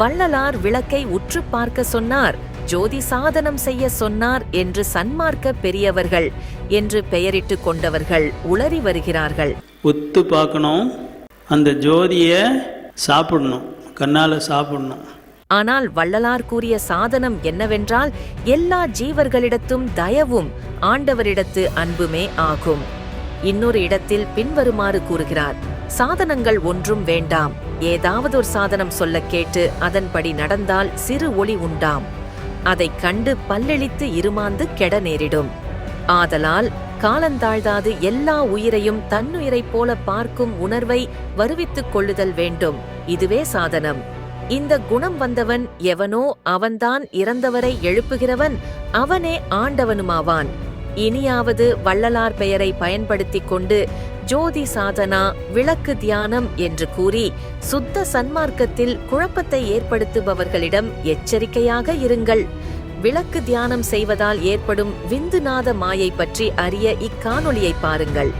வள்ளலார் விளக்கை உற்று பார்க்க சொன்னார். ஜோதி சாதனம் செய்ய சொன்னார் என்று சன்மார்க்க பெரியவர்கள் என்று பெயரிட்டு கொண்டவர்கள் உளறி வருகிறார்கள். உத்து பார்க்கணும் அந்த ஜோதியை சாப்பிடணும் கண்ணால் சாப்பிடணும். ஆனால் வள்ளலார் கூறிய சாதனம் என்னவென்றால் எல்லா ஜீவர்களிடத்தும் தயவும் ஆண்டவரிடத்து அன்புமே ஆகும். இன்னொரு இடத்தில் பின்வருமாறு கூறுகிறார் சாதனங்கள் ஒன்றும் வேண்டாம். ஏதாவது ஒரு சாதனம் சொல்ல கேட்டு அதன்படி நடந்தால் சிறு ஒளி உண்டாம். அதைக் கண்டு பல்லெளித்து இருமாந்து கெட நேரிடும். ஆதலால் காலந்தாழ்தாது எல்லா உயிரையும் தன்னுயிரைப் போல பார்க்கும் உணர்வை வருவித்துக் கொள்ளுதல் வேண்டும். இதுவே சாதனம். இந்த குணம் வந்தவன் எவனோ அவன்தான் இறந்தவரை எழுப்புகிறவன் அவனே ஆண்டவனுமாவான். இனியாவது வள்ளலார் பெயரை பயன்படுத்திக் கொண்டு ஜோதி சாதனா விளக்கு தியானம் என்று கூறி சுத்த சன்மார்க்கத்தில் குழப்பத்தை ஏற்படுத்துபவர்களிடம் எச்சரிக்கையாக இருங்கள். விளக்கு தியானம் செய்வதால் ஏற்படும் விந்துநாத மாயை பற்றி அறிய இக்காணொலியை பாருங்கள்.